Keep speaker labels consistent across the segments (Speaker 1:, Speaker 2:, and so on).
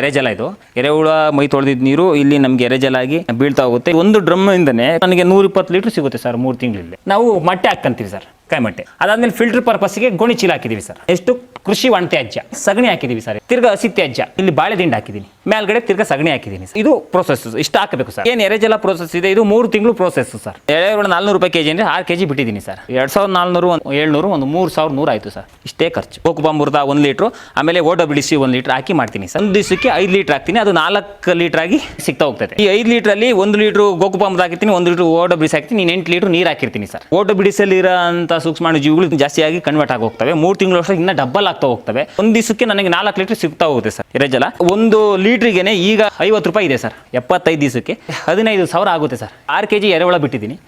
Speaker 1: ಎರೆಜಲ ಇದು. ಎರೆಹುಳ ಮೈ ತೊಳೆದಿದ್ದ ನೀರು ಇಲ್ಲಿ ನಮ್ಗೆ ಎರೆಜಲ ಆಗಿ ಬೀಳ್ತಾ ಹೋಗುತ್ತೆ. ಒಂದು ಡ್ರಮ್ ಇಂದನೇ ನನಗೆ ನೂರ ಇಪ್ಪತ್ತು ಲೀಟರ್ ಸಿಗುತ್ತೆ ಸರ್ ಮೂರು ತಿಂಗಳಲ್ಲಿ. ನಾವು ಮೊಟ್ಟೆ ಹಾಕಂತೀವಿ ಸರ್ ಕಾಯಿ ಮೊಟ್ಟೆ. ಅದಾದ್ಮೇಲೆ ಫಿಲ್ಟರ್ ಪರ್ಪಸ್ಗೆ ಗೋಣಿ ಚೀಲ ಹಾಕಿದೀವಿ ಸರ್ ಎಷ್ಟು? ಕೃಷಿ ಒಣತ್ಯಾಜ್ಯ ಸಗಣಿ ಹಾಕಿದೀವಿ ಸರ್. ತಿರ್ಗ ಹಸಿ ತ್ಯಾಜ್ಯ ಇಲ್ಲಿ ಬಾಳೆ ಹಾಕಿದೀನಿ. ಮೇಲ್ಗಡೆ ತಿರ್ಗ ಸಗಣಿ ಹಾಕಿದ್ದೀನಿ ಇದು ಪ್ರೋಸೆಸ್ ಇಷ್ಟು ಹಾಕಬೇಕು ಸರ್. ಏನು ಎರೆಜಲ ಪ್ರೋಸೆಸ್ ಇದೆ? ಇದು ಮೂರು ತಿಂಗಳು ಪ್ರೋಸೆಸ್ ಸರ್. ಎರೆಹುಳ ನಾಲ್ನೂರು ರೂಪಾಯಿ ಕೆಜಿ ಅಂದ್ರೆ ಆರು ಕೆಜಿ ಬಿಟ್ಟಿದ್ದೀನಿ ಸರ್. ಎರಡ್ ಸಾವಿರದ ನಾಲ್ನೂರು ಒಂದು ಏಳ್ನೂರು ಒಂದು ಮೂರು ಸಾವಿರ ನೂರು ಆಯಿತು ಸರ್. ಇಷ್ಟೇ ಖರ್ಚು. ಕೋಕುಬಾಂಬುರ್ದ ಒಂದು ಲೀಟ್ರು, ಆಮೇಲೆ ಓಡೋ ಬಿಡಿಸಿ ಒಂದು ಲೀಟ್ರ್ ಹಾಕಿ ಮಾಡ್ತೀನಿ ಸರ್. ಒಂದು ದಿವಸಕ್ಕೆ ಐದು ಲೀಟ್ರ್ ಹಾಕ್ತೀನಿ. ಅದು ನಾಲ್ಕು ಲೀಟ್ರ್ ಆಗಿ ಸಿಗ್ತಾ ಹೋಗ್ತದೆ. ಈ ಐದು ಲೀಟ್ರಲ್ಲಿ ಒಂದು ಲೀಟ್ರ್ ಗೋಕುಬಾಂಬುದ ಹಾಕಿರ್ತೀನಿ, ಒಂದು ಲೀಟ್ರ್ ಓಡೋ ಬಿಡಿಸಿ ಹಾಕ್ತೀನಿ ನೀನು ಎಂಟು ಲೀಟ್ರ್ ನೀರು ಹಾಕಿರ್ತೀನಿ ಸರ್. ಓಡೋ ಅಲ್ಲಿ ಇರೋಂಥ ಸೂಕ್ಷ್ಮಾಣು ಜೀವಿಗಳು ಕನ್ವರ್ಟ್ ಆಗಿ ಮೂರು ತಿಂಗಳು ವರ್ಷ ಇನ್ನೂ ಡಬ್ಬಲ್ ಆಗ್ತಾ ಹೋಗ್ತವೆ. ಒಂದು ದಿವಸಕ್ಕೆ ನನಗೆ ನಾಲ್ಕು ಲೀಟರ್ ಸಿಗ್ತಾ ಹೋಗುತ್ತೆ ಸರ್ ಎರೆಜಲ ಒಂದು ಲೀಟ್ರಿಗೆನೆ ಈಗ ಐವತ್ತು ರೂಪಾಯಿ ಇದೆ ಸರ್ ಎಪ್ಪತ್ತೈದು ದಿವಸಕ್ಕೆ. ಹದಿನೈದು ಸಾವಿರ ಆಗುತ್ತೆ ಸರ್. ಆರು ಕೆ ಜಿ ಎರೆಹುಳ ಬಿಟ್ಟಿದ್ದೀನಿ.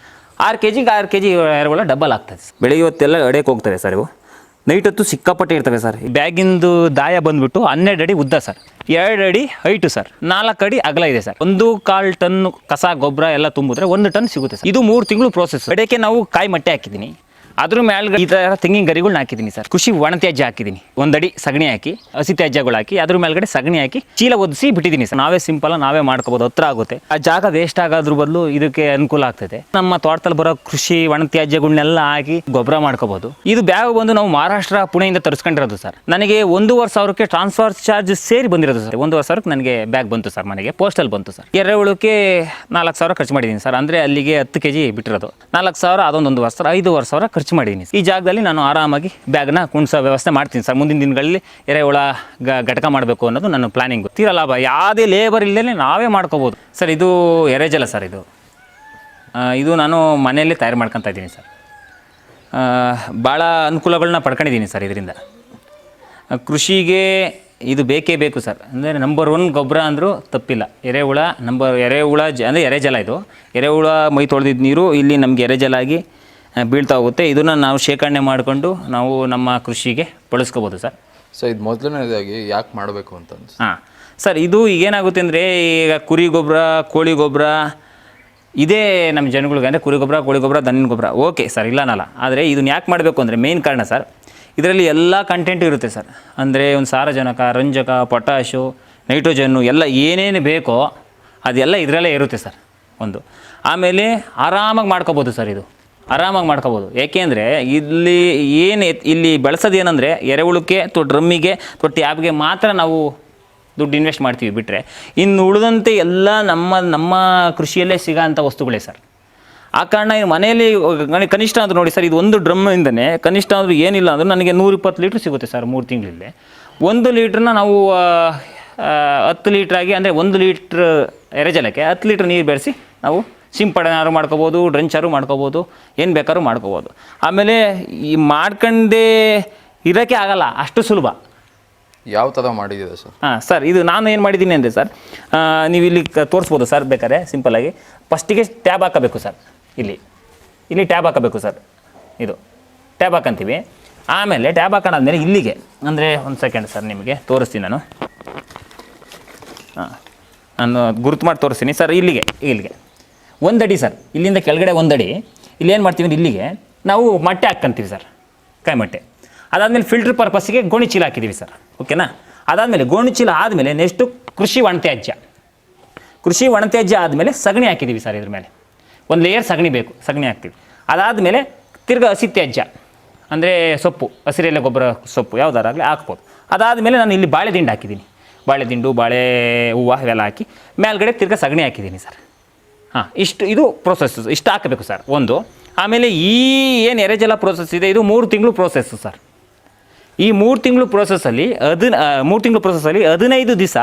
Speaker 1: ಆರು ಕೆ ಜಿಗೆ ಆರು ಕೆ ಜಿ ಎರೆಹುಳ ಡಬಲ್ ಆಗ್ತದೆ ಬೆಳಿಗ್ಗೆ ಹೊತ್ತೆಲ್ಲ ಅಡೆಗೆ ಹೋಗ್ತವೆ ಸರ್ ಇವು? ನೈಟ್ ಹೊತ್ತು ಸಿಕ್ಕಾಪಟ್ಟೆ ಇರ್ತವೆ ಸರ್. ಬ್ಯಾಗಿಂದು ದಾಯ ಬಂದ್ಬಿಟ್ಟು ಹನ್ನೆರಡು ಅಡಿ ಉದ್ದ ಸರ್. ಎರಡು ಅಡಿ ಹೈಟು ಸರ್. ನಾಲ್ಕು ಅಡಿ ಅಗಲ ಇದೆ ಸರ್. ಒಂದು ಕಾಲ್ ಟನ್ ಕಸ ಗೊಬ್ಬರ ಎಲ್ಲ ತುಂಬಿದ್ರೆ ಒಂದು ಟನ್ ಸಿಗುತ್ತೆ ಸರ್. ಇದು ಮೂರು ತಿಂಗಳು ಪ್ರೋಸೆಸ್ ಅಡಕ್ಕೆ ನಾವು ಕಾಯಿ ಮಟ್ಟೆ ಹಾಕಿದ್ದೀನಿ. ಅದ್ರ ಮೇಲೆ ಈ ಥರ ತೆಂಗಿನ ಗರಿಗಳನ್ನ ಹಾಕಿದ್ದೀನಿ ಸರ್. ಖುಷಿ ಒಣ ತ್ಯಾಜ್ಯ ಒಂದಡಿ ಸಗಣಿ ಹಾಕಿ ಹಸಿ ತ್ಯಾಜ್ಯಗಳು ಹಾಕಿ, ಅದ್ರ ಮೇಲ್ಗಡೆ ಸಗಣಿ ಹಾಕಿ ಚೀಲ ಒದಿಸಿ ಬಿಟ್ಟಿದ್ದೀನಿ ಸರ್. ನಾವೇ ಸಿಂಪಲ್ ನಾವೇ ಮಾಡ್ಕೋಬೋದು, ಹತ್ರ ಆಗುತ್ತೆ. ಆ ಜಾಗ ವೇಸ್ಟ್ ಆಗೋದ್ರ ಬದಲು ಇದಕ್ಕೆ ಅನುಕೂಲ ಆಗ್ತದೆ. ನಮ್ಮ ತೋಟದಲ್ಲಿ ಬರೋ ಕೃಷಿ ಒಣ ತ್ಯಾಜ್ಯಗಳನ್ನೆಲ್ಲ ಹಾಕಿ ಗೊಬ್ಬರ ಮಾಡ್ಕೋಬಹುದು ಇದು ಬ್ಯಾಗ್ ಬಂದು ನಾವು ಮಹಾರಾಷ್ಟ್ರ, ಪುಣೆಯಿಂದ ತರಿಸ್ಕೊಂಡಿರೋದು ಸರ್. ನನಗೆ ಒಂದೂವರೆ ಸಾವಿರಕ್ಕೆ ಟ್ರಾನ್ಸ್ಫರ್ ಚಾರ್ಜ್ ಸೇರಿ ಬಂದಿರೋದು ಸರ್. ಒಂದೂವರೆ ಸಾವಿರಕ್ಕೆ ನನಗೆ ಬ್ಯಾಗ್ ಬಂತು ಸರ್ ಮನೆಗೆ. ಪೋಸ್ಟಲ್ ಬಂತು ಸರ್. ಎರೆಹುಳಕ್ಕೆ ನಾಲ್ಕು ಸಾವಿರ ಖರ್ಚು ಮಾಡಿದ್ದೀನಿ ಸರ್. ಅಂದರೆ ಅಲ್ಲಿಗೆ ಹತ್ತು ಕೆ ಜಿ ಬಿಟ್ಟಿರೋದು. ನಾಲ್ಕು ಸಾವಿರ ಅದೊಂದು ಒಂದು ಸಾವಿರ ಐದೂವರೆ ಸಾವಿರ ಖರ್ಚು ಮಾಡಿದ್ದೀನಿ ಈ ಜಾಗದಲ್ಲಿ ನಾನು ಆರಾಮಾಗಿ ಬ್ಯಾಗ್ನ ಕುಣಿಸೋ ವ್ಯವಸ್ಥೆ ಮಾಡ್ತೀನಿ ಸರ್. ಮುಂದಿನ ದಿನಗಳಲ್ಲಿ ಎರೆಹುಳ ಗ ಘಟಕ ಮಾಡಬೇಕು ಅನ್ನೋದು ನನ್ನ ಪ್ಲಾನಿಂಗು ತೀರಾ ಲಾಭ. ಯಾವುದೇ ಲೇಬರ್ ಇಲ್ಲದೇ ನಾವೇ ಮಾಡ್ಕೋಬೋದು. ಸರ್ ಇದು ಎರೆಜಲ ಸರ್ ಇದು. ಇದು ನಾನು ಮನೆಯಲ್ಲೇ ತಯಾರು ಮಾಡ್ಕೊತಾ ಇದ್ದೀನಿ ಸರ್. ಭಾಳ ಅನುಕೂಲಗಳನ್ನ ಪಡ್ಕೊಂಡಿದ್ದೀನಿ ಸರ್ ಇದರಿಂದ. ಕೃಷಿಗೆ ಇದು ಬೇಕೇ ಬೇಕು ಸರ್. ಅಂದರೆ ನಂಬರ್ ಒನ್ ಗೊಬ್ಬರ ಅಂದರೂ ತಪ್ಪಿಲ್ಲ. ಎರೆಹುಳ ನಂಬರ್ ಎರೆಹುಳ ಜ ಅಂದರೆ ಎರೆಜಲ ಇದು. ಎರೆಹುಳ ಮೈ ತೊಳೆದಿದ್ದ ನೀರು ಇಲ್ಲಿ ನಮಗೆ ಎರೆಜಲ ಆಗಿ ಆ, ಬೀಳ್ತಾ ಹೋಗುತ್ತೆ. ಇದನ್ನು ನಾವು ಶೇಖರಣೆ ಮಾಡಿಕೊಂಡು ನಾವು ನಮ್ಮ ಕೃಷಿಗೆ ಬಳಸ್ಕೋಬೋದು ಸರ್.
Speaker 2: ಸೊ ಇದು ಮೊದಲನೇದಾಗಿ ಯಾಕೆ ಮಾಡಬೇಕು ಅಂತ
Speaker 1: ಹಾಂ. ಸರ್ ಇದು ಏನಾಗುತ್ತೆ ಅಂದರೆ ಈಗ ಕುರಿ ಗೊಬ್ಬರ ಕೋಳಿ ಗೊಬ್ಬರ ಇದೇ ನಮ್ಮ ಜನಗಳಿಗೆ ಅಂದರೆ ಕುರಿ ಗೊಬ್ಬರ ಕೋಳಿ ಗೊಬ್ಬರ ದನ್ನಿನ ಗೊಬ್ಬರ ಓಕೆ ಸರ್ ಇಲ್ಲ ಅನ್ನಲ್ಲ. ಆದರೆ ಇದನ್ನ ಯಾಕೆ ಮಾಡಬೇಕು ಅಂದರೆ ಮೇನ್ ಕಾರಣ ಸರ್ ಇದರಲ್ಲಿ ಎಲ್ಲ ಕಂಟೆಂಟ್ ಇರುತ್ತೆ ಸರ್. ಅಂದರೆ ಒಂದು ಸಾರಜನಕ ರಂಜಕ ಪೊಟ್ಯಾಶು ನೈಟ್ರೋಜನ್ನು ಎಲ್ಲ ಏನೇನು ಬೇಕೋ ಅದೆಲ್ಲ ಇದರಲ್ಲೇ ಇರುತ್ತೆ ಸರ್ ಒಂದು. ಆಮೇಲೆ ಆರಾಮಾಗಿ ಮಾಡ್ಕೋಬೋದು ಸರ್ ಇದು. ಆರಾಮಾಗಿ ಮಾಡ್ಕೋಬೋದು. ಏಕೆಂದರೆ ಇಲ್ಲಿ ಏನು ಇಲ್ಲಿ ಬಳಸೋದು ಏನಂದರೆ ಎರೆಹುಳಕ್ಕೆ ಅಥವಾ ಡ್ರಮ್ಮಿಗೆ ಅಥವಾ ಟ್ಯಾಬ್ಗೆ ಮಾತ್ರ ನಾವು ದುಡ್ಡು ಇನ್ವೆಸ್ಟ್ ಮಾಡ್ತೀವಿ ಬಿಟ್ಟರೆ ಇನ್ನು ಉಳಿದಂತೆ ಎಲ್ಲ ನಮ್ಮ ನಮ್ಮ ಕೃಷಿಯಲ್ಲೇ ಸಿಗೋಂಥ ವಸ್ತುಗಳೇ ಸರ್. ಆ ಕಾರಣ ಮನೆಯಲ್ಲಿ ಕನಿಷ್ಠ ಅಂದ್ರೂ ನೋಡಿ ಸರ್, ಇದು ಒಂದು ಡ್ರಮ್ಮಿಂದನೇ ಕನಿಷ್ಠ ಅಂದರೂ ಏನಿಲ್ಲ ಅಂದರೂ ನನಗೆ ನೂರಿಪ್ಪತ್ತು ಲೀಟ್ರ್ ಸಿಗುತ್ತೆ ಸರ್ ಮೂರು ತಿಂಗಳಲ್ಲಿ. ಒಂದು ಲೀಟ್ರನ್ನ ನಾವು ಹತ್ತು ಲೀಟ್ರಾಗಿ ಅಂದರೆ ಒಂದು ಲೀಟ್ರ್ ಎರೆಜಲಕ್ಕೆ ಹತ್ತು ಲೀಟ್ರ್ ನೀರು ಬೆರೆಸಿ ನಾವು ಸಿಂಪಡಣೆಯಾರು ಮಾಡ್ಕೋಬೋದು ಡ್ರಂಚಾರು ಮಾಡ್ಕೋಬೋದು ಏನು ಬೇಕಾದ್ರೂ ಮಾಡ್ಕೋಬೋದು. ಆಮೇಲೆ ಈ ಮಾಡ್ಕೊಂಡೇ ಇರೋಕ್ಕೆ ಆಗಲ್ಲ ಅಷ್ಟು ಸುಲಭ.
Speaker 2: ಯಾವ ಥರ ಮಾಡಿದ್ದೀರಾ ಸರ್?
Speaker 1: ಹಾಂ ಸರ್ ಇದು ನಾನು ಏನು ಮಾಡಿದ್ದೀನಿ ಅಂದರೆ ಸರ್ ನೀವು ಇಲ್ಲಿ ತೋರಿಸ್ಬೋದು ಸರ್ ಬೇಕಾದ್ರೆ ಸಿಂಪಲಾಗಿ ಫಸ್ಟಿಗೆ ಟ್ಯಾಬ್ ಹಾಕಬೇಕು ಸರ್ ಇಲ್ಲಿ. ಇಲ್ಲಿ ಟ್ಯಾಬ್ ಹಾಕಬೇಕು ಸರ್ ಇದು. ಟ್ಯಾಬ್ ಹಾಕಂತೀವಿ. ಆಮೇಲೆ ಟ್ಯಾಬ್ ಹಾಕೊಂಡಾದ್ಮೇಲೆ ಇಲ್ಲಿಗೆ ಅಂದರೆ ಒಂದು ಸೆಕೆಂಡ್ ಸರ್ ನಿಮಗೆ ತೋರಿಸ್ತೀನಿ ನಾನು. ಹಾಂ ನಾನು ಗುರುತು ಮಾಡಿ ತೋರಿಸ್ತೀನಿ ಸರ್ ಇಲ್ಲಿಗೆ ಇಲ್ಲಿಗೆ. ಒಂದಡಿ ಸರ್. ಇಲ್ಲಿಂದ ಕೆಳಗಡೆ ಒಂದಡಿ. ಏನು ಮಾಡ್ತೀವಿ ಅಂದರೆ ಇಲ್ಲಿಗೆ. ನಾವು ಮೊಟ್ಟೆ ಹಾಕ್ಕಂತೀವಿ ಸರ್. ಕಾಯಿ ಮೊಟ್ಟೆ. ಅದಾದಮೇಲೆ ಫಿಲ್ಟರ್ ಪರ್ಪಸ್ಸಿಗೆ ಗೋಣಿ ಚೀಲ ಹಾಕಿದ್ದೀವಿ ಸರ್. ಓಕೆನಾ? ಅದಾದಮೇಲೆ ಗೋಣಿ ಚೀಲ ಆದಮೇಲೆ ನೆಕ್ಸ್ಟು ಕೃಷಿ ಒಣತ್ಯಾಜ್ಯ. ಕೃಷಿ ಒಣತ್ಯಾಜ್ಯ ಆದಮೇಲೆ ಸಗಣಿ ಹಾಕಿದ್ದೀವಿ ಸರ್ ಇದ್ರ ಮೇಲೆ. ಒಂದು ಲೇಯರ್ ಸಗಣಿ ಬೇಕು. ಸಗಣಿ ಹಾಕ್ತೀವಿ. ಅದಾದಮೇಲೆ ತಿರ್ಗಾ ಹಸಿ ತ್ಯಾಜ್ಯ. ಅಂದರೆ ಸೊಪ್ಪು. ಹಸಿರೆಲೆ ಗೊಬ್ಬರ ಸೊಪ್ಪು ಯಾವುದಾರಾಗಲಿ ಹಾಕ್ಬೋದು. ಅದಾದಮೇಲೆ ನಾನು ಇಲ್ಲಿ ಬಾಳೆ ದಿಂಡು ಹಾಕಿದ್ದೀನಿ ಬಾಳೆ ದಿಂಡು ಬಾಳೆ ಹೂವು ಇವೆಲ್ಲ ಹಾಕಿ ಮೇಲ್ಗಡೆ ತಿರ್ಗಿ ಸಗಣಿ ಹಾಕಿದ್ದೀನಿ ಸರ್. ಹಾಂ, ಇಷ್ಟು, ಇದು ಪ್ರೊಸೆಸ್ ಇಷ್ಟು ಹಾಕಬೇಕು ಸರ್ ಒಂದು. ಆಮೇಲೆ ಈ ಏನು ಎರೆಜಲ ಪ್ರೋಸೆಸ್ ಇದೆ, ಇದು ಮೂರು ತಿಂಗಳು ಪ್ರೋಸೆಸ್ಸು ಸರ್ ಈ ಮೂರು ತಿಂಗಳು ಪ್ರೋಸೆಸ್ಸಲ್ಲಿ ಅದನ್ನ ಮೂರು ತಿಂಗಳು ಪ್ರೋಸೆಸ್ಸಲ್ಲಿ ಹದಿನೈದು ದಿವಸ,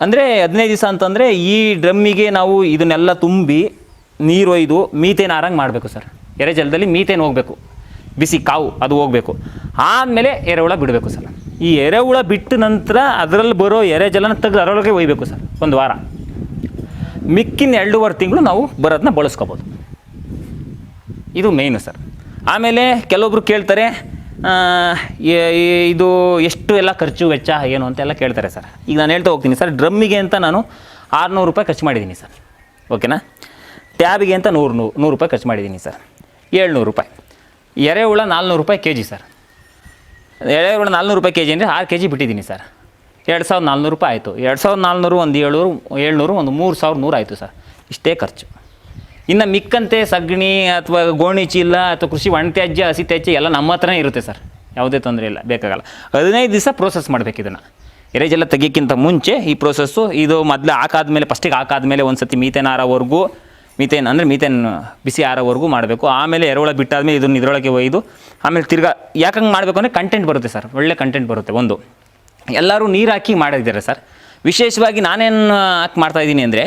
Speaker 1: ಅಂದರೆ ಹದಿನೈದು ದಿವಸ ಅಂತಂದರೆ ಈ ಡ್ರಮ್ಮಿಗೆ ನಾವು ಇದನ್ನೆಲ್ಲ ತುಂಬಿ ನೀರು ಒಯ್ದು ಮೀತೇನ ಆರಂಗೆ ಮಾಡಬೇಕು ಸರ್ ಎರೆಜಲದಲ್ಲಿ ಮೀಥೇನ್ ಹೋಗಬೇಕು. ಬಿಸಿ ಕಾವು, ಅದು ಹೋಗಬೇಕು. ಆಮೇಲೆ ಎರೆಹುಳ ಬಿಡಬೇಕು ಸರ್ ಈ ಎರೆಹುಳ ಬಿಟ್ಟ ನಂತರ ಅದರಲ್ಲಿ ಬರೋ ಎರೆಜಲನ ತೆಗೆದು ಅದರೊಳಗೆ ಒಯ್ಬೇಕು ಸರ್ ಒಂದು ವಾರ. ಮಿಕ್ಕಿನ ಎರಡೂವರೆ ತಿಂಗಳು ನಾವು ಬರೋದನ್ನ ಬಳಸ್ಕೋಬೋದು. ಇದು ಮೇಯ್ನು ಸರ್. ಆಮೇಲೆ ಕೆಲವೊಬ್ರು ಕೇಳ್ತಾರೆ ಇದು ಎಷ್ಟು ಎಲ್ಲ ಖರ್ಚು, ವೆಚ್ಚ, ಏನು ಅಂತೆಲ್ಲ ಕೇಳ್ತಾರೆ ಸರ್. ಈಗ ನಾನು ಹೇಳ್ತಾ ಹೋಗ್ತೀನಿ ಸರ್, ಡ್ರಮ್ಮಿಗೆ ಅಂತ ನಾನು ಆರುನೂರು ರೂಪಾಯಿ ಖರ್ಚು ಮಾಡಿದ್ದೀನಿ ಸರ್. ಓಕೆನಾ ಟ್ಯಾಬಿಗೆ ಅಂತ ನೂರು ನೂರು ನೂರು ರೂಪಾಯಿ ಖರ್ಚು ಮಾಡಿದ್ದೀನಿ ಸರ್. ಏಳ್ನೂರು ರೂಪಾಯಿ. ಎರೆಹುಳ ನಾಲ್ನೂರು ರೂಪಾಯಿ ಕೆ ಜಿ ಸರ್. ಎರೆಹುಳ ನಾಲ್ನೂರು ರೂಪಾಯಿ ಕೆ ಜಿ ಅಂದರೆ ಆರು ಕೆ ಜಿ ಬಿಟ್ಟಿದ್ದೀನಿ ಸರ್. ಎರಡು ಸಾವಿರದ ನಾಲ್ನೂರು ರೂಪಾಯಿ ಆಯಿತು. ಎರಡು ಸಾವಿರದ ನಾಲ್ನೂರು ಒಂದು ಏಳ್ನೂರು ಏಳ್ನೂರು ಒಂದು ಮೂರು ಸಾವಿರದ ನೂರು ಆಯಿತು ಸರ್. ಇಷ್ಟೇ ಖರ್ಚು. ಇನ್ನು ಮಿಕ್ಕಂತೆ ಸಗಣಿ ಅಥವಾ ಗೋಣಿ ಚೀಲ ಅಥವಾ ಕೃಷಿ ಒಣತ್ಯಾಜ್ಯ ಹಸಿ ತ್ಯಾಜ್ಯ ಎಲ್ಲ ನಮ್ಮ ಹತ್ರನೇ ಇರುತ್ತೆ ಸರ್. ಯಾವುದೇ ತೊಂದರೆ ಇಲ್ಲ, ಬೇಕಾಗಲ್ಲ. ಹದಿನೈದು ದಿವಸ ಪ್ರೋಸೆಸ್ ಮಾಡಬೇಕು ಇದನ್ನು. ಎರೇಜೆಲ್ಲ ತೆಗಿಯೋಕ್ಕಿಂತ ಮುಂಚೆ ಈ ಪ್ರೋಸೆಸ್ಸು ಇದು ಮೊದಲು ಹಾಕಾದ್ಮೇಲೆ ಫಸ್ಟಿಗೆ ಹಾಕಾದ್ಮೇಲೆ ಒಂದು ಸತಿ ಮೀಥೇನ್ ಆರೋವರೆಗೂ, ಮೀಥೇನ್ ಅಂದರೆ ಮೀಥೇನ್ ಬಿಸಿ ಆರೋವರೆಗೂ ಮಾಡಬೇಕು. ಆಮೇಲೆ ಎರೆಹುಳ ಬಿಟ್ಟಾದ್ಮೇಲೆ ಇದನ್ನು ಇದರೊಳಗೆ ಒಯ್ದು, ಆಮೇಲೆ ತಿರ್ಗಾ ಯಾಕಂಗೆ ಮಾಡಬೇಕು ಅಂದರೆ ಕಂಟೆಂಟ್ ಬರುತ್ತೆ ಸರ್. ಒಳ್ಳೆ ಕಂಟೆಂಟ್ ಬರುತ್ತೆ ಒಂದು. ಎಲ್ಲರೂ ನೀರು ಹಾಕಿ ಮಾಡಿದ್ದಾರೆ ಸರ್. ವಿಶೇಷವಾಗಿ ನಾನೇನು ಹಾಕಿ ಮಾಡ್ತಾ ಇದ್ದೀನಿ ಅಂದರೆ,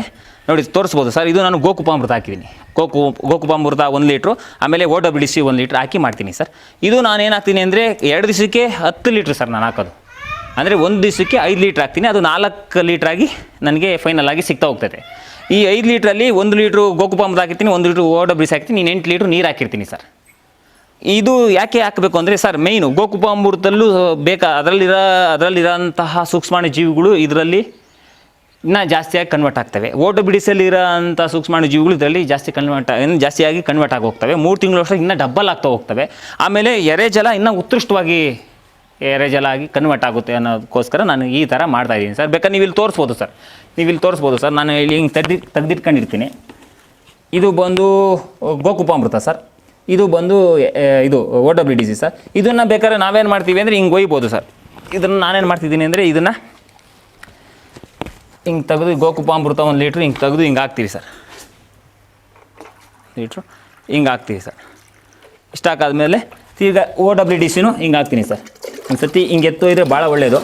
Speaker 1: ನೋಡಿ ತೋರಿಸ್ಬೋದು ಸರ್, ಇದು ನಾನು ಗೋಕುಪಾಮೃತ ಹಾಕಿದ್ದೀನಿ. ಗೋಕು, ಗೋಕುಪಾಮೃತ ಒಂದು ಲೀಟ್ರು, ಆಮೇಲೆ ಓಟೋ ಬಿಡಿಸಿ ಒಂದು ಲೀಟ್ರ್ ಹಾಕಿ ಮಾಡ್ತೀನಿ ಸರ್. ಇದು ನಾನು ಹಾಕ್ತೀನಿ ಅಂದರೆ, ಎರಡು ದಿವಸಕ್ಕೆ ಹತ್ತು ಲೀಟ್ರ್ ಸರ್ ನಾನು ಹಾಕೋದು. ಅಂದರೆ ಒಂದು ದಿವಸಕ್ಕೆ ಐದು ಲೀಟ್ರ್ ಹಾಕ್ತೀನಿ, ಅದು ನಾಲ್ಕು ಆಗಿ ನನಗೆ ಫೈನಲ್ ಆಗಿ ಸಿಗ್ತಾ ಹೋಗ್ತದೆ. ಈ ಐದು ಲೀಟ್ರಲ್ಲಿ ಒಂದು ಲೀಟ್ರು ಗೋಕುಪಾಮೃತ ಹಾಕಿರ್ತೀನಿ, ಒಂದು ಲೀಟ್ರ್ ಓಟೋ ಬಿಡಿಸಿ ಹಾಕ್ತೀನಿ ನೀನು ಎಂಟು ಲೀಟ್ರ್ ನೀರು ಹಾಕಿರ್ತೀನಿ ಸರ್. ಇದು ಯಾಕೆ ಹಾಕಬೇಕು ಅಂದರೆ ಸರ್ ಮೇಯ್ನು ಗೋಕುಪಾಮೃತಲ್ಲೂ ಬೇಕಾ, ಅದರಲ್ಲಿರೋ, ಅದರಲ್ಲಿರೋಂತಹ ಸೂಕ್ಷ್ಮಾಣು ಜೀವಿಗಳು ಇದರಲ್ಲಿ ಇನ್ನೂ ಜಾಸ್ತಿಯಾಗಿ ಕನ್ವರ್ಟ್ ಆಗ್ತವೆ. ಓಟು ಬಿಡಿಸಲಿರೋ ಅಂಥ ಸೂಕ್ಷ್ಮಾಣು ಜೀವಿಗಳು ಇದರಲ್ಲಿ ಜಾಸ್ತಿ ಕನ್ವರ್ಟ್ ಇನ್ನು ಜಾಸ್ತಿಯಾಗಿ ಕನ್ವರ್ಟ್ ಆಗಿ ಹೋಗ್ತವೆ ಮೂರು ತಿಂಗಳು ವರ್ಷ ಇನ್ನೂ ಡಬ್ಬಲ್ ಆಗ್ತಾ ಹೋಗ್ತವೆ. ಆಮೇಲೆ ಎರೆಜಲ ಇನ್ನೂ ಉತ್ಕೃಷ್ಟವಾಗಿ ಎರೆಜಲ ಆಗಿ ಕನ್ವರ್ಟ್ ಆಗುತ್ತೆ ಅನ್ನೋದಕ್ಕೋಸ್ಕರ ನಾನು ಈ ಥರ ಮಾಡ್ತಾ ಇದ್ದೀನಿ ಸರ್. ಬೇಕಾದ್ರೆ ನೀವು ಇಲ್ಲಿ ತೋರಿಸ್ಬೋದು ಸರ್. ನೀವು ಇಲ್ಲಿ ತೋರಿಸ್ಬೋದು ಸರ್. ನಾನು ಇಲ್ಲಿ ಹಿಂಗೆ ತೆಗ್ದಿ, ತೆಗ್ದಿಟ್ಕೊಂಡಿರ್ತೀನಿ. ಇದು ಬಂದು ಗೋಕುಪಾಮೃತ ಸರ್. ಇದು ಬಂದು ಇದು O W D C sir. ಇದನ್ನು ಬೇಕಾದ್ರೆ ನಾವೇನು ಮಾಡ್ತೀವಿ ಅಂದರೆ ಹಿಂಗೆ ಒಯ್ಬೋದು ಸರ್. ಇದನ್ನು ನಾನೇನು ಮಾಡ್ತಿದ್ದೀನಿ ಅಂದರೆ ಇದನ್ನು ಹಿಂಗೆ ತೆಗೆದು, ಗೋಕುಪಾಮೃತ ಒಂದು ಲೀಟ್ರ್ ಹಿಂಗೆ ತೆಗೆದು ಹಿಂಗೆ ಹಾಕ್ತೀವಿ ಸರ್. ಲೀಟ್ರು ಹಿಂಗೆ ಹಾಕ್ತೀವಿ ಸರ್. ಇಷ್ಟ ಹಾಕಾದ್ಮೇಲೆ ಈಗ ಓ ಡಬ್ಲ್ಯೂ ಡಿ ಸಿನೂ ಹಿಂಗೆ ಹಾಕ್ತೀನಿ ಸರ್. ಒಂದು ಸತಿ ಹಿಂಗೆ ಎತ್ತು ಇದ್ರೆ ಭಾಳ ಒಳ್ಳೆಯದು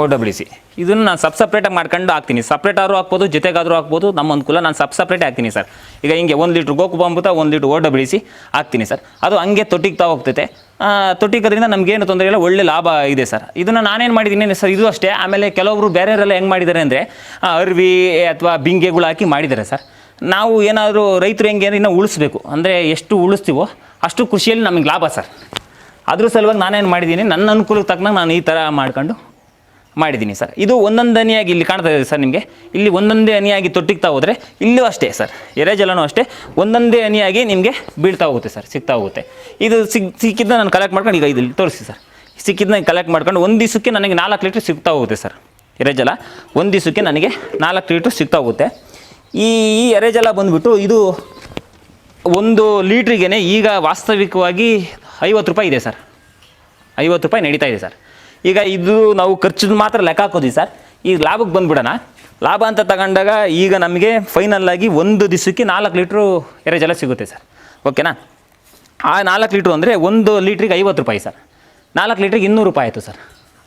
Speaker 1: ಓ ಡಬ್ಲ್ಯೂ ಸಿ ಇದನ್ನು ನಾನು ಸಬ್ ಸಪ್ರೇಟಾಗಿ ಮಾಡ್ಕೊಂಡು ಹಾಕ್ತೀನಿ. ಸಪ್ರೇಟ್ ಆದರೂ ಹಾಕ್ಬೋದು, ಜೊತೆಗಾದರೂ ಹಾಕ್ಬೋದು, ನಮ್ಮ ಅನುಕೂಲ ನಾನು ಸಬ್ ಸಪ್ರೇಟ್ ಹಾಕ್ತೀನಿ ಸರ್. ಈಗ ಹಿಂಗೆ ಒಂದು ಲೀಟ್ರ್ ಗೋಕುಪಾಮೃತ ಒಂದು ಲೀಟ್ರ್ ಓ ಡಬ್ಲ್ಯೂ ಸಿ ಹಾಕ್ತೀನಿ ಸರ್. ಅದು ಹಂಗೆ ತೊಟ್ಟಿಗೆ ತಾ ಹೋಗ್ತೈತೆ ತೊಟ್ಟಿಗೋದ್ರಿಂದ ನಮಗೇನು ತೊಂದರೆ ಇಲ್ಲ, ಒಳ್ಳೆ ಲಾಭ ಇದೆ ಸರ್. ಇದನ್ನು ನಾನೇನು ಮಾಡಿದ್ದೀನಿ ಸರ್, ಇದು ಅಷ್ಟೇ. ಆಮೇಲೆ ಕೆಲವೊಬ್ರು ಬೇರೆಯವರೆಲ್ಲ ಹೆಂಗೆ ಮಾಡಿದ್ದಾರೆ ಅಂದರೆ ಅರ್ವಿ ಅಥವಾ ಬಿಂಗೆಗಳು ಹಾಕಿ ಮಾಡಿದ್ದಾರೆ ಸರ್. ನಾವು ಏನಾದರೂ ರೈತರು ಹೆಂಗೆ ಅಂದರೆ ಇನ್ನೂ ಉಳಿಸ್ಬೇಕು. ಅಂದರೆ ಎಷ್ಟು ಉಳಿಸ್ತೀವೋ ಅಷ್ಟು ಕೃಷಿಯಲ್ಲಿ ನಮಗೆ ಲಾಭ ಸರ್. ಅದ್ರ ಸಲುವಾಗಿ ನಾನೇನು ಮಾಡಿದ್ದೀನಿ, ನನ್ನ ಅನುಕೂಲಕ್ಕೆ ತಕ್ಕನಾಗ ನಾನು ಈ ಥರ ಮಾಡ್ಕೊಂಡು ಮಾಡಿದ್ದೀನಿ ಸರ್. ಇದು ಒಂದೊಂದು ಅನಿಯಾಗಿ ಇಲ್ಲಿ ಕಾಣ್ತಾ ಇದೆ ಸರ್ ನಿಮಗೆ. ಇಲ್ಲಿ ಒಂದೊಂದೇ ಅನಿಯಾಗಿ ತೊಟ್ಟಿಗ್ತಾ ಹೋದರೆ ಇಲ್ಲೂ ಅಷ್ಟೇ ಸರ್. ಎರೆಜಲನೂ ಅಷ್ಟೇ. ಒಂದೊಂದೇ ಅನಿಯಾಗಿ ನಿಮಗೆ ಬೀಳ್ತಾ ಹೋಗುತ್ತೆ ಸರ್, ಸಿಗ್ತಾ ಹೋಗುತ್ತೆ. ಇದು ಸಿಗ್ ನಾನು ಕಲೆಕ್ಟ್ ಮಾಡ್ಕೊಂಡು ಈಗ ಇಲ್ಲಿ ತೋರಿಸಿ ಸರ್. ಸಿಕ್ಕಿದ್ನ ಕಲೆಕ್ಟ್ ಮಾಡ್ಕೊಂಡು ಒಂದು ದಿವಸಕ್ಕೆ ನನಗೆ ನಾಲ್ಕು ಲೀಟ್ರ್ ಸಿಗ್ತಾ ಹೋಗುತ್ತೆ ಸರ್ ಎರೆಜಲ ಒಂದು ದಿವಸಕ್ಕೆ ನನಗೆ ನಾಲ್ಕು ಲೀಟ್ರ್ ಸಿಗ್ತಾ ಹೋಗುತ್ತೆ. ಈ ಈ ಎರೆಜಲ ಬಂದುಬಿಟ್ಟು ಇದು ಒಂದು ಲೀಟ್ರಿಗೇ ಈಗ ವಾಸ್ತವಿಕವಾಗಿ ಐವತ್ತು ರೂಪಾಯಿ ಇದೆ ಸರ್. ಐವತ್ತು ರೂಪಾಯಿ ನಡೀತಾ ಇದೆ ಸರ್. ಈಗ ಇದು ನಾವು ಖರ್ಚು ಮಾತ್ರ ಲೆಕ್ಕ ಹಾಕೋದಿ ಸರ್. ಈಗ ಲಾಭಕ್ಕೆ ಬಂದ್ಬಿಡೋಣ. ಲಾಭ ಅಂತ ತಗೊಂಡಾಗ ಈಗ ನಮಗೆ ಫೈನಲ್ ಆಗಿ ಒಂದು ದಿವಸಕ್ಕೆ ನಾಲ್ಕು ಲೀಟ್ರು ಎರೆಜಲ ಸಿಗುತ್ತೆ ಸರ್. ಓಕೆನಾ? ಆ ನಾಲ್ಕು ಲೀಟ್ರು ಅಂದರೆ ಒಂದು ಲೀಟ್ರಿಗೆ ಐವತ್ತು ರೂಪಾಯಿ ಸರ್. ನಾಲ್ಕು ಲೀಟ್ರಿಗೆ ಇನ್ನೂರು ರೂಪಾಯಿ ಆಯಿತು ಸರ್.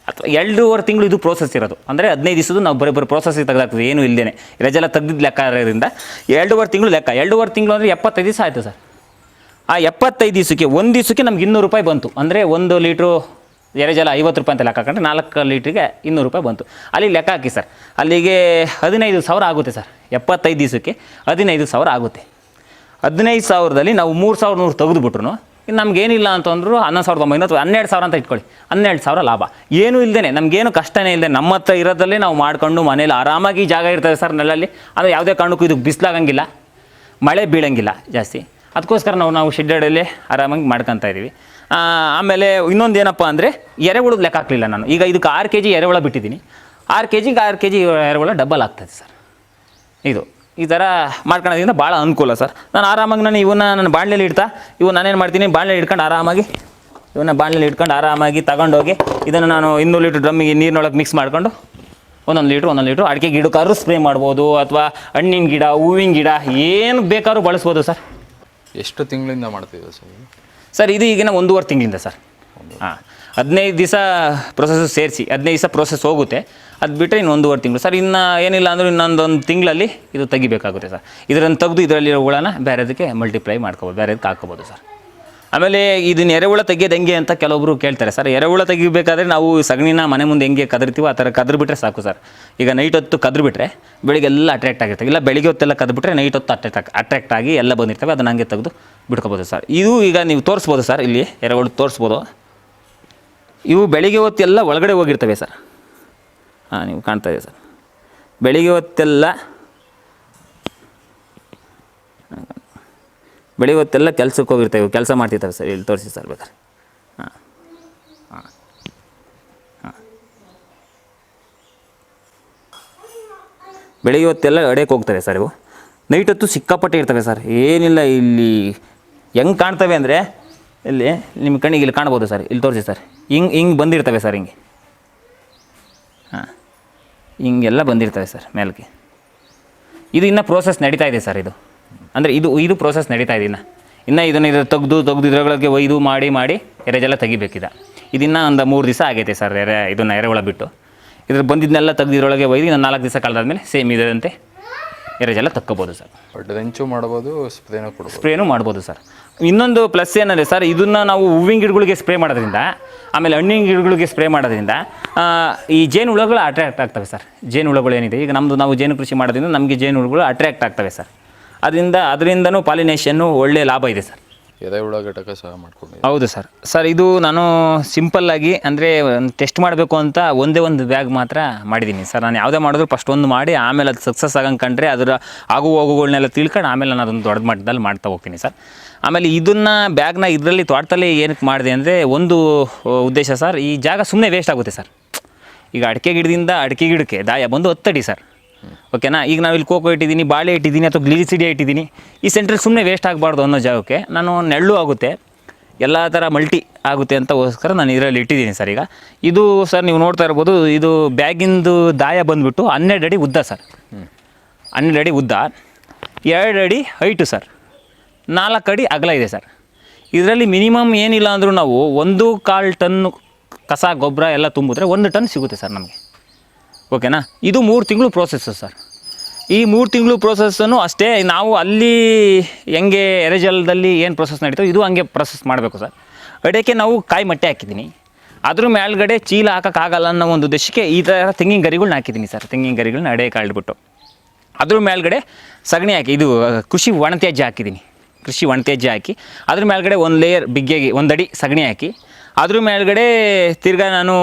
Speaker 1: ಅಥವಾ ಎರಡೂವರೆ ತಿಂಗಳು ಇದು ಪ್ರೋಸೆಸ್ ಇರೋದು. ಅಂದರೆ ಹದಿನೈದು ದಿವಸದ್ದು ನಾವು ಬರೀ ಬರೀ ಪ್ರೋಸೆಸ್ಸಿಗೆ ತೆಗೆದಾಗ್ತದೆ ಏನೂ ಇಲ್ಲದೇ ರಜೆಲ್ಲ ತೆಗ್ದಿದ್ದು ಲೆಕ್ಕ ಇರೋದ್ರಿಂದ ಎರಡೂವರೆ ತಿಂಗಳು ಲೆಕ್ಕ. ಎರಡೂವರೆ ತಿಂಗಳು ಅಂದರೆ ಎಪ್ಪತ್ತೈದು ದಿವಸ ಆಯಿತು ಸರ್. ಆ ಎಪ್ಪತ್ತೈದು ದಿವಸಕ್ಕೆ, ಒಂದು ದಿವಸಕ್ಕೆ ನಮ್ಗೆ ಇನ್ನೂರು ರೂಪಾಯಿ ಬಂತು. ಅಂದರೆ ಒಂದು ಲೀಟ್ರು ಎರೆಜಲ ಐವತ್ತು ರೂಪಾಯಿ ಅಂತ ಲೆಕ್ಕ ಹಾಕೊಂಡ್ರೆ ನಾಲ್ಕು ಲೀಟ್ರಿಗೆ ಇನ್ನೂರು ರೂಪಾಯಿ ಬಂತು. ಅಲ್ಲಿ ಲೆಕ್ಕ ಹಾಕಿ ಸರ್. ಅಲ್ಲಿಗೆ ಹದಿನೈದು ಸಾವಿರ ಆಗುತ್ತೆ ಸರ್. ಎಪ್ಪತ್ತೈದು ದಿವಸಕ್ಕೆ ಹದಿನೈದು ಸಾವಿರ ಆಗುತ್ತೆ. ಹದಿನೈದು ಸಾವಿರದಲ್ಲಿ ನಾವು ಮೂರು ಸಾವಿರ ನೂರು ತೆಗೆದುಬಿಟ್ರು ನಮಗೇನಿಲ್ಲ ಅಂತಂದ್ರು ಹನ್ನೊಂದು ಸಾವಿರದ ಒಂಬೈನೂರು ಹನ್ನೆರಡು ಸಾವಿರ ಅಂತ ಇಟ್ಕೊಳ್ಳಿ. ಹನ್ನೆರಡು ಸಾವಿರ ಲಾಭ. ಏನೂ ಇಲ್ಲದೇ ನಮಗೇನು ಕಷ್ಟನೇ ಇಲ್ಲದೆ ನಮ್ಮ ಹತ್ರ ಇರೋದಲ್ಲೇ ನಾವು ಮಾಡ್ಕೊಂಡು ಮನೇಲಿ ಆರಾಮಾಗಿ ಜಾಗ ಇರ್ತದೆ ಸರ್ ನೆಲಲ್ಲಿ. ಅಂದರೆ ಯಾವುದೇ ಕಾರಣಕ್ಕೂ ಇದು ಬಿಸಿಲಾಗಂಗಿಲ್ಲ. ಮಳೆ ಬೀಳಂಗಿಲ್ಲ ಜಾಸ್ತಿ. ಅದಕ್ಕೋಸ್ಕರ ನಾವು ನಾವು ಶೆಡ್ಡಲ್ಲಿ ಆರಾಮಾಗಿ ಮಾಡ್ಕೊತಾ ಇದ್ದೀವಿ ಆಮೇಲೆ ಇನ್ನೊಂದು ಏನಪ್ಪ ಅಂದರೆ ಎರೆಹುಳದ ಲೆಕ್ಕ ಹಾಕಲಿಲ್ಲ ನಾನು. ಈಗ ಇದಕ್ಕೆ ಆರು ಕೆ ಜಿ ಎರೆಹುಳ ಬಿಟ್ಟಿದ್ದೀನಿ. ಆರು ಕೆ ಜಿಗೆ ಆರು ಕೆ ಜಿ ಎರೆಹುಳ ಡಬ್ಬಲ್ ಆಗ್ತದೆ ಸರ್. ಇದು, ಈ ಥರ ಮಾಡ್ಕೊಳೋದ್ರಿಂದ ಭಾಳ ಅನುಕೂಲ ಸರ್. ನಾನು ಆರಾಮಾಗಿ ನಾನು ಇವನ್ನ ನಾನು ಬಾಣಲೆಯಲ್ಲಿ ಇಡ್ತಾ ಇವು ನಾನೇನು ಮಾಡ್ತೀನಿ ಬಾಣಲೆಯಲ್ಲಿ ಇಟ್ಕೊಂಡು ಆರಾಮಾಗಿ, ಇವನ್ನ ಬಾಣಲೆಯಲ್ಲಿ ಇಟ್ಕೊಂಡು ಆರಾಮಾಗಿ ತಗೊಂಡೋಗಿ ಇದನ್ನು ನಾನು ಇನ್ನೂರು ಲೀಟ್ರ್ ಡ್ರಮ್ಮಿಗೆ ನೀರಿನೊಳಗೆ ಮಿಕ್ಸ್ ಮಾಡ್ಕೊಂಡು ಒಂದೊಂದು ಲೀಟ್ರ್ ಒಂದೊಂದು ಲೀಟ್ರ್ ಅಡಿಕೆ ಗಿಡಕ್ಕಾದ್ರೂ ಸ್ಪ್ರೇ ಮಾಡ್ಬೋದು ಅಥವಾ ಹಣ್ಣಿನ ಗಿಡ, ಹೂವಿನ ಗಿಡ, ಏನು ಬೇಕಾದ್ರೂ ಬಳಸ್ಬೋದು ಸರ್.
Speaker 2: ಎಷ್ಟು ತಿಂಗಳಿಂದ ಮಾಡ್ತಿದ್ದೆ ಸರ್?
Speaker 1: ಸರ್ ಇದು ಈಗಿನ ಒಂದೂವರೆ ತಿಂಗಳಿಂದ ಸರ್. ಹಾಂ. ಹದಿನೈದು ದಿವಸ ಪ್ರೊಸೆಸ್ ಸೇರಿಸಿ ಹದಿನೈದು ದಿವಸ ಪ್ರೊಸೆಸ್ ಹೋಗುತ್ತೆ. ಅದು ಬಿಟ್ಟರೆ ಇನ್ನು ಒಂದೂವರೆ ತಿಂಗಳು. ಸರ್ ಇನ್ನು ಏನಿಲ್ಲ ಅಂದರೂ ಇನ್ನೊಂದೊಂದು ತಿಂಗಳಲ್ಲಿ ಇದು ತೆಗಿಬೇಕಾಗುತ್ತೆ ಸರ್. ಇದರನ್ನು ತೆಗೆದು ಇದರಲ್ಲಿರೋ ಹುಳನ ಬೇರೆದಕ್ಕೆ ಮಲ್ಟಿಪ್ಲೈ ಮಾಡ್ಕೋಬೋದು ಬೇರೆದಕ್ಕೆ ಹಾಕೋಬೋದು ಸರ್. ಆಮೇಲೆ ಇದನ್ನು ಎರೆಹುಳ ತೆಗಿಯೋದು ಹೆಂಗೆ ಅಂತ ಕೆಲವೊಬ್ರು ಕೇಳ್ತಾರೆ ಸರ್. ಎರೆಹುಳ ತೆಗಿಬೇಕಾದ್ರೆ ನಾವು ಸಗಣಿನ ಮನೆ ಮುಂದೆ ಹೆಂಗೆ ಕದರ್ತೀವೋ ಆ ಥರ ಕದ್ರು ಬಿಟ್ಟರೆ ಸಾಕು ಸರ್. ಈಗ ನೈಟ್ ಹೊತ್ತು ಕದ್ರು ಬಿಟ್ಟರೆ ಬೆಳಿಗ್ಗೆ ಎಲ್ಲ ಅಟ್ರಾಕ್ಟ್ ಆಗಿರ್ತವೆ. ಇಲ್ಲ ಬೆಳಿಗ್ಗೆ ಹೊತ್ತೆಲ್ಲ ಕದ್ಬಿಟ್ರೆ ನೈಟ್ ಹೊತ್ತು ಅಟ್ರಾಕ್ಟ್ ಅಟ್ರಾಕ್ಟ್ ಆಗಿ ಎಲ್ಲ ಬಂದಿರ್ತವೆ. ಅದನ್ನ ಹಂಗೆ ತೆಗೆದು ಬಿಡ್ಕೋಬೋದು ಸರ್. ಇದು ಈಗ ನೀವು ತೋರಿಸ್ಬೋದು ಸರ್ ಇಲ್ಲಿ, ಎರೆಹುಳು ತೋರಿಸ್ಬೋದು. ಇವು ಬೆಳಿಗ್ಗೆ ಹೊತ್ತೆಲ್ಲ ಒಳಗಡೆ ಹೋಗಿರ್ತವೆ ಸರ್. ಹಾಂ, ನೀವು ಕಾಣ್ತಾ ಇದೆ ಸರ್. ಬೆಳಿಗ್ಗೆ ಹೊತ್ತೆಲ್ಲ ಬೆಳಿಗ್ಗೆ ಹೊತ್ತೆಲ್ಲ ಕೆಲ್ಸಕ್ಕೆ ಇವು ಕೆಲಸ ಮಾಡ್ತಿರ್ತವೆ ಸರ್, ಇಲ್ಲಿ ತೋರಿಸಿ ಸರ್ ಬೇಕಾದ್ರೆ. ಹಾಂ ಹಾಂ ಹಾಂ. ಬೆಳಿಗ್ಗೆ ಹೊತ್ತೆಲ್ಲ ಅಡೆಯಕ್ಕೆ ಹೋಗ್ತವೆ ಸರ್ ಇವು. ನೈಟ್ ಹೊತ್ತು ಸಿಕ್ಕಾಪಟ್ಟೆ ಇರ್ತವೆ ಸರ್. ಏನಿಲ್ಲ ಇಲ್ಲಿ. ಹೆಂಗೆ ಕಾಣ್ತವೆ ಅಂದರೆ, ಇಲ್ಲಿ ನಿಮ್ಮ ಕಣ್ಣಿಗೆ ಇಲ್ಲಿ ಕಾಣ್ಬೋದು ಸರ್, ಇಲ್ಲಿ ತೋರಿಸಿ ಸರ್. ಹಿಂಗೆ ಹಿಂಗೆ ಬಂದಿರ್ತವೆ ಸರ್ ಹಿಂಗೆ. ಹಾಂ, ಹಿಂಗೆಲ್ಲ ಬಂದಿರ್ತವೆ ಸರ್ ಮೇಲಕ್ಕೆ. ಇದು ಇನ್ನೂ ಪ್ರೋಸೆಸ್ ನಡೀತಾ ಇದೆ ಸರ್ ಇದು. ಅಂದರೆ ಇದು ಇದು ಪ್ರೋಸೆಸ್ ನಡೀತಾ ಇದೆ ಇನ್ನು. ಇನ್ನು ಇದನ್ನು ಇದು ತೆಗೆದು ತೆಗೆದು ಇದ್ರೊಳಗೆ ಒಯ್ದು ಮಾಡಿ ಮಾಡಿ ಎರೆಜೆಲ್ಲ ತೆಗಿಬೇಕಿದ. ಇದನ್ನು ಒಂದು ಮೂರು ದಿವಸ ಆಗೈತೆ ಸರ್ ಎರೆ, ಇದನ್ನು ಎರೆಹುಳ ಬಿಟ್ಟು. ಇದ್ರ ಬಂದಿದ್ದನ್ನೆಲ್ಲ ತೆಗ್ದು ಇದರೊಳಗೆ ಒಯ್ದು ಇನ್ನು ನಾಲ್ಕು ದಿವಸ ಕಳೆದಾದ್ಮೇಲೆ ಸೇಮ್ ಇದಂತೆ ಎರೆಜೆಲ್ಲ ತಕ್ಕೋಬೋದು ಸರ್.
Speaker 2: ಡ್ರೆಂಚು ಮಾಡ್ಬೋದು ಸ್ಪ್ರೇನೂ ಕೊಡ್ಬೋದು.
Speaker 1: ಸ್ಪ್ರೇನೂ ಮಾಡ್ಬೋದು ಸರ್. ಇನ್ನೊಂದು ಪ್ಲಸ್ ಏನಂದರೆ ಸರ್ ಇದನ್ನು ನಾವು ಹೂವಿನ ಗಿಡಗಳಿಗೆ ಸ್ಪ್ರೇ ಮಾಡೋದ್ರಿಂದ ಆಮೇಲೆ ಹಣ್ಣಿನ ಗಿಡಗಳಿಗೆ ಸ್ಪ್ರೇ ಮಾಡೋದ್ರಿಂದ ಈ ಜೇನು ಹುಳುಗಳು ಅಟ್ರಾಕ್ಟ್ ಆಗ್ತವೆ ಸರ್. ಜೇನು ಹುಳುಗಳು ಏನಿದೆ ಈಗ ನಮ್ಮದು ನಾವು ಜೇನು ಕೃಷಿ ಮಾಡೋದ್ರಿಂದ ನಮಗೆ ಜೇನು ಹುಳುಗಳು ಅಟ್ರಾಕ್ಟ್ ಆಗ್ತವೆ ಸರ್. ಅದರಿಂದ ಅದರಿಂದನೂ ಪಾಲಿನೇಷನ್ನು ಒಳ್ಳೆಯ ಲಾಭ ಇದೆ ಸರ್.
Speaker 2: ಎರೆಹುಳ ಘಟಕ ಸಹ ಮಾಡ್ಕೊಂಡಿದ್ದೀನಿ
Speaker 1: ಹೌದು ಸರ್. ಸರ್, ಇದು ನಾನು ಸಿಂಪಲ್ಲಾಗಿ ಅಂದರೆ ಟೆಸ್ಟ್ ಮಾಡಬೇಕು ಅಂತ ಒಂದೇ ಒಂದು ಬ್ಯಾಗ್ ಮಾತ್ರ ಮಾಡಿದ್ದೀನಿ ಸರ್. ನಾನು ಯಾವುದೇ ಮಾಡಿದ್ರು ಫಸ್ಟ್ ಒಂದು ಮಾಡಿ, ಆಮೇಲೆ ಅದು ಸಕ್ಸಸ್ ಆಗಂಗೆ ಕಂಡ್ರೆ ಅದರ ಆಗು ಹೋಗುಗಳನ್ನೆಲ್ಲ ತಿಳ್ಕೊಂಡು ಆಮೇಲೆ ನಾನು ಅದೊಂದು ದೊಡ್ಡ ಮಟ್ಟದಲ್ಲಿ ಮಾಡ್ತಾ ಹೋಗ್ತೀನಿ ಸರ್. ಆಮೇಲೆ ಇದನ್ನು ಬ್ಯಾಗ್ನ ಇದರಲ್ಲಿ ತೋಟದಲ್ಲಿ ಏನಕ್ಕೆ ಮಾಡಿದೆ ಅಂದರೆ ಒಂದು ಉದ್ದೇಶ ಸರ್, ಈ ಜಾಗ ಸುಮ್ಮನೆ ವೇಸ್ಟ್ ಆಗುತ್ತೆ ಸರ್. ಈಗ ಅಡಿಕೆ ಗಿಡದಿಂದ ಅಡಿಕೆ ಗಿಡಕ್ಕೆ ದಾಯ ಬಂದು ಹತ್ತಡಿ ಸರ್. ಓಕೆನಾ ಈಗ ನಾವು ಇಲ್ಲಿ ಕೋಕೋ ಇಟ್ಟಿದ್ದೀನಿ, ಬಾಳೆ ಇಟ್ಟಿದ್ದೀನಿ ಅಥವಾ ಗ್ಲಿಸಿಡಿ ಇಟ್ಟಿದ್ದೀನಿ. ಈ ಸೆಂಟ್ರಲ್ಲಿ ಸುಮ್ಮನೆ ವೇಸ್ಟ್ ಆಗಬಾರ್ದು ಅನ್ನೋ ಜಾಗಕ್ಕೆ ನಾನು ನೆಳ್ಳು ಆಗುತ್ತೆ. ಎಲ್ಲ ಥರ ಮಲ್ಟಿ ಆಗುತ್ತೆ ಅಂತಗೋಸ್ಕರ ನಾನು ಇದರಲ್ಲಿ ಇಟ್ಟಿದ್ದೀನಿ ಸರ್ ಈಗ. ಇದು ಸರ್ ನೀವು ನೋಡ್ತಾ ಇರ್ಬೋದು, ಇದು ಬ್ಯಾಗಿಂದು ದಾಯ ಬಂದುಬಿಟ್ಟು ಹನ್ನೆರಡು ಅಡಿ ಉದ್ದ ಸರ್ ಹನ್ನೆರಡು ಅಡಿ ಉದ್ದ. ಎರಡು ಅಡಿ ಹೈಟು ಸರ್ ನಾಲ್ಕು ಅಡಿ ಅಗಲ ಇದೆ ಸರ್ ಇದರಲ್ಲಿ ಮಿನಿಮಮ್ ಏನಿಲ್ಲ ಅಂದರೂ ನಾವು ಒಂದು ಕಾಲು ಟನ್ನು ಕಸ, ಗೊಬ್ಬರ ಎಲ್ಲ ತುಂಬಿದ್ರೆ ಒಂದು ಟನ್ ಸಿಗುತ್ತೆ ಸರ್ ನಮಗೆ. ಓಕೆನಾ ಇದು ಮೂರು ತಿಂಗಳು ಪ್ರೋಸೆಸ್ ಸರ್ ಈ ಮೂರು ತಿಂಗಳು ಪ್ರೋಸೆಸ್ಸನ್ನು ಅಷ್ಟೇ ನಾವು ಅಲ್ಲಿ ಹೆಂಗೆ ಎರೆಜಲದಲ್ಲಿ ಏನು ಪ್ರೋಸೆಸ್ ನಡೀತೋ ಇದು ಹಂಗೆ ಪ್ರೋಸೆಸ್ ಮಾಡಬೇಕು ಸರ್ ಅಡಕ್ಕೆ ನಾವು ಕಾಯಿ ಮಟ್ಟೆ ಹಾಕಿದ್ದೀನಿ ಅದ್ರ ಮೇಲ್ಗಡೆ ಚೀಲ ಹಾಕೋಕ್ಕಾಗಲ್ಲ ಅನ್ನೋ ಒಂದು ಉದ್ದೇಶಕ್ಕೆ ಈ ಥರ ತೆಂಗಿನ ಗರಿಗಳನ್ನ ಹಾಕಿದ್ದೀನಿ ಸರ್ ತೆಂಗಿನ ಗರಿಗಳನ್ನ ಅಡೆ ಕಾಳ್ಬಿಟ್ಟು ಅದ್ರ ಮೇಲ್ಗಡೆ ಸಗಣಿ ಹಾಕಿ, ಇದು ಕೃಷಿ ಒಣತ್ಯಾಜ್ಯ ಹಾಕಿದ್ದೀನಿ ಕೃಷಿ ಒಣತ್ಯಾಜ್ಯ ಹಾಕಿ, ಅದ್ರ ಮೇಲ್ಗಡೆ ಒಂದು ಲೇಯರ್ ಬಿಗ್ಗೆಗೆ ಒಂದಡಿ ಸಗಣಿ ಹಾಕಿ ಅದ್ರ ಮೇಲ್ಗಡೆ ತಿರ್ಗಾ ನಾನು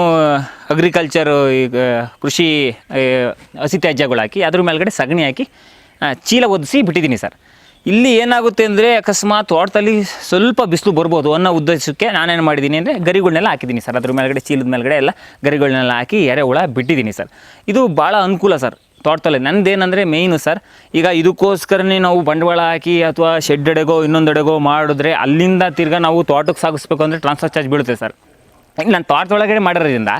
Speaker 1: ಅಗ್ರಿಕಲ್ಚರ್ ಈಗ ಕೃಷಿ ಹಸಿ ತ್ಯಾಜ್ಯಗಳು ಹಾಕಿ, ಅದ್ರ ಮೇಲ್ಗಡೆ ಸಗಣಿ ಹಾಕಿ ಚೀಲ ಒದಿಸಿ ಬಿಟ್ಟಿದ್ದೀನಿ ಸರ್. ಇಲ್ಲಿ ಏನಾಗುತ್ತೆ ಅಂದರೆ ಅಕಸ್ಮಾತ್ ತೋಟದಲ್ಲಿ ಸ್ವಲ್ಪ ಬಿಸಿಲು ಬರ್ಬೋದು ಅನ್ನೋ ಉದ್ದೇಶಕ್ಕೆ ನಾನೇನು ಮಾಡಿದ್ದೀನಿ ಅಂದರೆ ಗರಿಗಳನ್ನೆಲ್ಲ ಹಾಕಿದ್ದೀನಿ ಸರ್. ಅದ್ರ ಮೇಲ್ಗಡೆ ಚೀಲದ ಮೇಲ್ಗಡೆ ಎಲ್ಲ ಗರಿಗಳನ್ನೆಲ್ಲ ಹಾಕಿ ಎರೆಹುಳ ಬಿಟ್ಟಿದ್ದೀನಿ ಸರ್. ಇದು ಭಾಳ ಅನುಕೂಲ ಸರ್. ತೋಟದಲ್ಲಿ. ನಂದೇನಂದರೆ ಮೇಯ್ನು ಸರ್ ಈಗ ಇದಕ್ಕೋಸ್ಕರನೇ ನಾವು ಬಂಡವಾಳ ಹಾಕಿ ಅಥವಾ ಶೆಡ್ ಅಡೆಗೋ ಇನ್ನೊಂದೆಡೆಗೋ ಮಾಡಿದ್ರೆ ಅಲ್ಲಿಂದ ತಿರ್ಗಾ ನಾವು ತೋಟಕ್ಕೆ ಸಾಗಿಸ್ಬೇಕು ಅಂದರೆ ಟ್ರಾನ್ಸ್ಫರ್ ಚಾರ್ಜ್ ಬೀಳುತ್ತೆ ಸರ್ ಈಗ ನಾನು ತೋಟದೊಳಗಡೆ ಮಾಡಿರೋದ್ರಿಂದ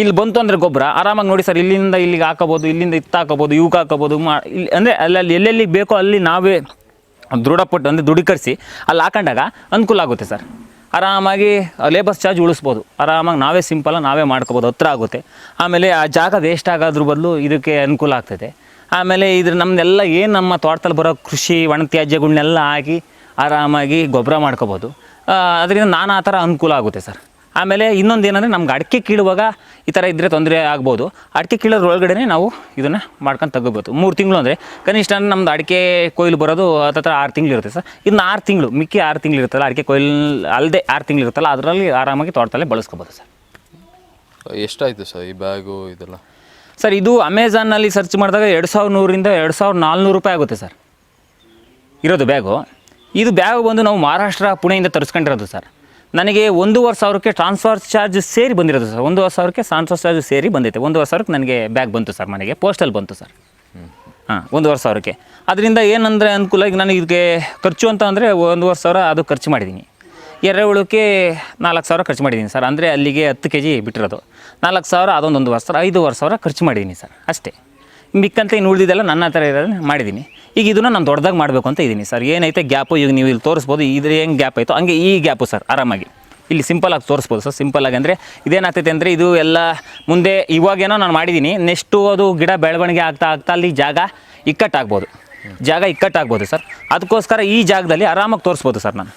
Speaker 1: ಇಲ್ಲಿ ಬಂತು ಅಂದರೆ ಗೊಬ್ಬರ, ಆರಾಮಾಗಿ ನೋಡಿ ಸರ್ ಇಲ್ಲಿಂದ ಇಲ್ಲಿಗೆ ಹಾಕೋಬೋದು, ಇಲ್ಲಿಂದ ಇತ್ತು ಹಾಕೋಬೋದು ಇವಕ್ಕೆ ಹಾಕೋಬೋದು, ಮಾ ಇಲ್ಲಿ ಅಂದರೆ ಅಲ್ಲಲ್ಲಿ ಎಲ್ಲೆಲ್ಲಿ ಬೇಕೋ ಅಲ್ಲಿ ನಾವೇ ದೃಢಪಟ್ಟು, ಅಂದರೆ ದೃಢೀಕರಿಸಿ ಅಲ್ಲಿ ಹಾಕೊಂಡಾಗ ಅನುಕೂಲ ಆಗುತ್ತೆ ಸರ್ ಆರಾಮಾಗಿ ಲೇಬರ್ಸ್ ಚಾರ್ಜ್ ಉಳಿಸ್ಬೋದು. ಆರಾಮಾಗಿ ನಾವೇ ಸಿಂಪಲಾಗಿ ನಾವೇ ಮಾಡ್ಕೋಬೋದು. ಹತ್ರ ಆಗುತ್ತೆ. ಆಮೇಲೆ ಆ ಜಾಗ ವೇಸ್ಟ್ ಆಗೋದ್ರ ಬದಲು ಇದಕ್ಕೆ ಅನುಕೂಲ ಆಗ್ತದೆ. ಆಮೇಲೆ ಇದ್ರ ನಮ್ಮದೆಲ್ಲ ಏನು ನಮ್ಮ ತೋಟದಲ್ಲಿ ಬರೋ ಕೃಷಿ ಒಣತ್ಯಾಜ್ಯಗಳನ್ನೆಲ್ಲ ಹಾಕಿ ಆರಾಮಾಗಿ ಗೊಬ್ಬರ ಮಾಡ್ಕೋಬೋದು. ಅದರಿಂದ ನಾನಾ ಥರ ಅನುಕೂಲ ಆಗುತ್ತೆ ಸರ್. ಆಮೇಲೆ ಇನ್ನೊಂದು ಏನಂದರೆ ನಮ್ಗೆ ಅಡಿಕೆ ಕೀಳುವಾಗ ಈ ಥರ ಇದ್ದರೆ ತೊಂದರೆ ಆಗ್ಬೋದು. ಅಡಿಕೆ ಕೀಳೋದ್ರ ಒಳಗಡೆ ನಾವು ಇದನ್ನು ಮಾಡ್ಕೊಂಡು ತಗೋಬೋದು. ಮೂರು ತಿಂಗಳು ಅಂದರೆ ಕನಿಷ್ಠ ಅಂದರೆ ನಮ್ದು ಅಡಿಕೆ ಕೊಯ್ಲು ಬರೋದು ಹತ್ತತ್ರ ಆರು ತಿಂಗಳು ಇರುತ್ತೆ ಸರ್. ಇನ್ನು ಆರು ತಿಂಗಳು ಮಿಕ್ಕಿ ಆರು ತಿಂಗಳು ಇರುತ್ತಲ್ಲ ಅಡಿಕೆ ಕೊಯ್ಲು ಅಲ್ಲದೆ ಆರು ತಿಂಗಳು ಇರುತ್ತಲ್ಲ ಅದರಲ್ಲಿ ಆರಾಮಾಗಿ ತೋಟದಲ್ಲೇ ಬಳಸ್ಕೋಬೋದು ಸರ್.
Speaker 2: ಎಷ್ಟಾಯಿತು ಸರ್ ಈ ಬ್ಯಾಗು ಇದೆಲ್ಲ?
Speaker 1: ಸರ್ ಇದು ಅಮೆಝಾನಲ್ಲಿ ಸರ್ಚ್ ಮಾಡಿದಾಗ ಎರಡು ಸಾವಿರದ ನೂರಿಂದ ಎರಡು ಸಾವಿರದ ನಾಲ್ನೂರು ರೂಪಾಯಿ ಆಗುತ್ತೆ ಸರ್. ಇರೋದು ಬ್ಯಾಗು. ಇದು ಬ್ಯಾಗ್ ಬಂದು ನಾವು ಮಹಾರಾಷ್ಟ್ರ ಪುಣೆಯಿಂದ ತರಿಸ್ಕೊಂಡಿರೋದು ಸರ್. ನನಗೆ ಒಂದೂವರೆ ಸಾವಿರಕ್ಕೆ ಟ್ರಾನ್ಸ್ಫರ್ ಚಾರ್ಜ್ ಸೇರಿ ಬಂದಿರೋದು ಸರ್. ಒಂದೂವರೆ ಸಾವಿರಕ್ಕೆ ಟ್ರಾನ್ಸ್ಫರ್ ಚಾರ್ಜ್ ಸೇರಿ ಬಂದೈತೆ ಒಂದೂವರೆ ಸಾವಿರಕ್ಕೆ ನನಗೆ ಬ್ಯಾಗ್ ಬಂತು ಸರ್ ಮನೆಗೆ. ಪೋಸ್ಟಲ್ಲಿ ಬಂತು ಸರ್. ಹಾಂ, ಒಂದೂವರೆ ಸಾವಿರಕ್ಕೆ. ಅದರಿಂದ ಏನಂದರೆ ಅನುಕೂಲ, ಈಗ ನಾನು ಇದಕ್ಕೆ ಖರ್ಚು ಅಂತ ಅಂದರೆ ಒಂದೂವರೆ ಸಾವಿರ ಅದು ಖರ್ಚು ಮಾಡಿದ್ದೀನಿ. ಎರೆಹುಳಕ್ಕೆ ನಾಲ್ಕು ಸಾವಿರ ಖರ್ಚು ಮಾಡಿದ್ದೀನಿ ಸರ್. ಅಂದರೆ ಅಲ್ಲಿಗೆ ಹತ್ತು ಕೆ ಜಿ ಬಿಟ್ಟಿರೋದು. ನಾಲ್ಕು ಸಾವಿರ ಅದೊಂದು ಒಂದೂವರೆ ಸಾವಿರ ಐದೂವರೆ ಸಾವಿರ ಖರ್ಚು ಮಾಡಿದ್ದೀನಿ ಸರ್. ಅಷ್ಟೇ. ಮಿಕ್ಕಂತೆ ಇನ್ನು ಉಳಿದಿದ್ದೆಲ್ಲ ನನ್ನ ಹತ್ರ ಇರೋದನ್ನ ಮಾಡಿದ್ದೀನಿ. ಈಗ ಇದನ್ನು ನಾನು ದೊಡ್ಡದಾಗಿ ಮಾಡಬೇಕು ಅಂತ ಇದ್ದೀನಿ ಸರ್. ಏನೈತೆ ಗ್ಯಾಪು? ಈಗ ನೀವು ಇಲ್ಲಿ ತೋರಿಸ್ಬೋದು. ಇದ್ರ ಹೆಂಗೆ ಗ್ಯಾಪ್ ಆಯಿತು? ಹಂಗೆ ಈ ಗ್ಯಾಪು ಸರ್, ಆರಾಮಾಗಿ. ಇಲ್ಲಿ ಸಿಂಪಲಾಗಿ ತೋರಿಸ್ಬೋದು ಸರ್. ಸಿಂಪಲಾಗಿ ಅಂದರೆ ಇದೇನಾಗ್ತೈತೆ ಅಂದರೆ ಇದು ಎಲ್ಲ ಮುಂದೆ ಇವಾಗೇನೋ ನಾನು ಮಾಡಿದ್ದೀನಿ ನೆಕ್ಸ್ಟು ಅದು ಗಿಡ ಬೆಳವಣಿಗೆ ಆಗ್ತಾ ಆಗ್ತಾ ಅಲ್ಲಿ ಜಾಗ ಇಕ್ಕಟ್ಟಾಗ್ಬೋದು. ಜಾಗ ಇಕ್ಕಟ್ಟಾಗ್ಬೋದು ಸರ್. ಅದಕ್ಕೋಸ್ಕರ ಈ ಜಾಗದಲ್ಲಿ ಆರಾಮಾಗಿ ತೋರಿಸ್ಬೋದು ಸರ್ ನಾನು.